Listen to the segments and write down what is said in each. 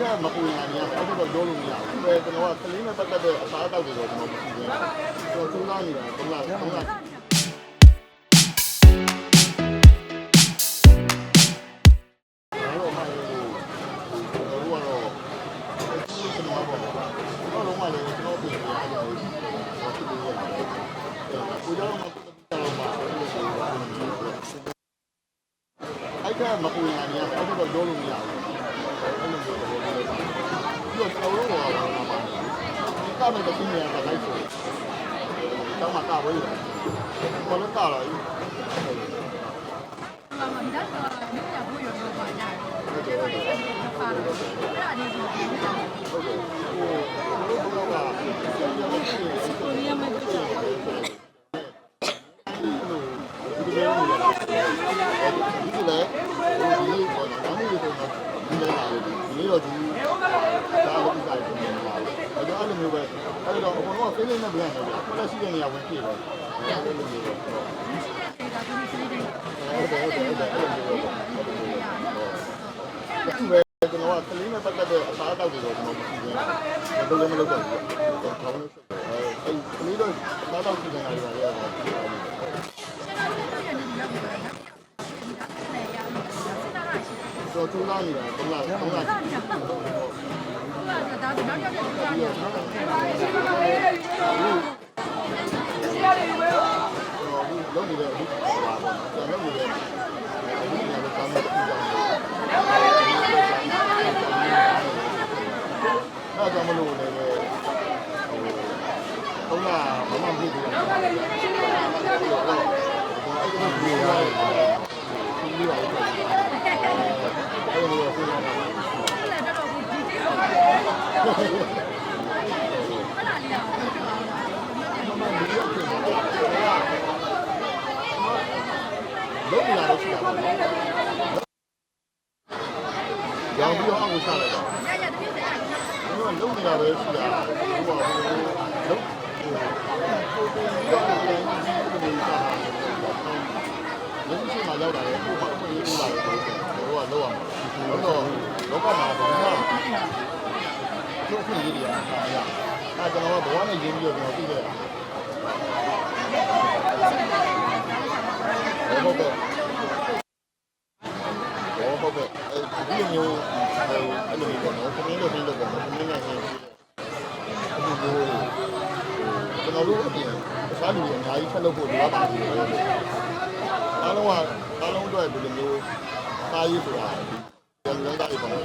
ပြောလို့မရဘူးပဲကျွန်တော်ကကလေးနဲ့ပတ်သက်တဲ့အစားအသောက်တွေတော့ကျွန်တော်မရှိဘူးကျွန်တော်စူးစမ်းနေတာ၃လ၃လကျွန်တော်အမှန်ကိုကျွန်တော်ကတော့ကျွန်တော်ပေါ့ကျွန်တော်လုံးဝလည်းကျွန်တော်ပြင်ရတယ်ကျွန်တော်ဖြစ်နေရတယ်ကိုကြောင့်မတော်ပါဘူးအဲ့ကမပူရင်လည်းအဲ့တော့ပြောလို့မရဘူးအဲ့လိုမျိုးပြောလို့ပြီးတော့ကျွန်တော်တို့ကတော့ဒီကမဲ့တခုနေရာကလိုက်ဆိုတောင်းမှကဝေးတယ်ဘာ 要走了我，干嘛干嘛？你干嘛在？了。 တော့ကဆရာမကြီးတွေကိုရီးယားမှာတော့ဒီလိုဒီလိုမျိုးလာဒီလိုလေဒီလိုပေါ့နော်ဒါမျိုးတွေဆိုတော့ဒီလိုလာတယ်ဒီလိုတော့ဒီဒါလို့ဒီတိုင်းပြန်လာတယ်အဲတော့အဲ့လိုမျိုးပဲအဲ့တော့အကုန်လုံးကဖိနေနဲ့ပြန်တယ်ဗျတက်ရှိတဲ့နေရာဝင်ပြည့်တယ်အဲ့လိုမျိုးပဲဟုတ်တယ်ဟုတ်တယ်ဟုတ်တယ်အဲ့လိုမျိုးအခုပဲကျွန်တော်ကကလေးနဲ့ပတ်သက်တဲ့အစားအသောက်တွေတော့ကျွန်တော်မရှိဘူး။ဘယ်လိုလဲမလုပ်တော့ဘူး။ခေါင်းလို့ဆက်တယ်။အဲကလေးတော့အစားအသောက်ပြင်နေတာတွေပါလေ။ ကျွန်တော်ကျူးလာနေတာ၃လ၃လလုံးနေတဲ့အခုပါပါကျွန်တော်လုံးနေတဲ့အခုနေရာကိုကောင်းတဲ့ပြည်ကြောင်းအဲ့ဒါမလို့လည်းဟိုသုံးလာမမပြည့်ဘူးလားအဲ့ဒါကိုပြောရတယ်ဒီလိုပါအဲ့လိုပြောရတယ်လုံး နေတာတော့ရှိတာပါရောင်ပြီးတော့အောင်စားလိုက်တာဘယ်လိုလုံးနေတာပဲရှိတာဟိုပါဘယ်လိုလုံးဟိုကိုယ်ကိုယ်ရောပြန်ပြီးဒီလိုစားတာလုံးရှိမှရောက်တာလေဟိုမှာအရေးကြီးလာတယ်ဆိုတော့တို့ကလောက်အောင်တော့လောကမှာဘယ်မှာ တို့ခွင့်ရေးရတာအဲကျွန်တော်ကဘဝနဲ့ရင်းပြီးတော့ကျွန်တော်သိခဲ့တာဟုတ်ကဲ့ဟုတ်ကဲ့အဲဒီမျိုးအဲ့လိုမျိုးပေါ့နော်ခင်းလို့ခင်းလို့ပေါ့နော်ခင်းနေနေအဲ့လိုမျိုးကျွန်တော်တို့အပြင်တခြားလူတွေအများကြီးဆက်လုပ်ဖို့လိုအပ်ပါ တယ်အားလုံးကအားလုံး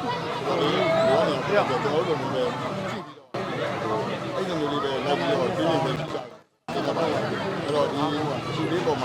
အတွက်ဒီလိုမျိုးစားရေးဆိုတာဒီလမ်းသားတွေပေါ့နော်ဒီလိုမျိုးနေပြတော့ကျွန်တော်တို့လည်းကြည့်ပြီးတော့အဲ့လိုမျိုးလေးပဲလိုက်ပြီးတော့ပြင်းပြင်းကြည့်ကြတယ်ဒါပါအဲ့တော့ဒီဒီလေးပေါ်မှာအခုလိုစိတ်ကြီးတယ်ကုသိုလ်စိတ်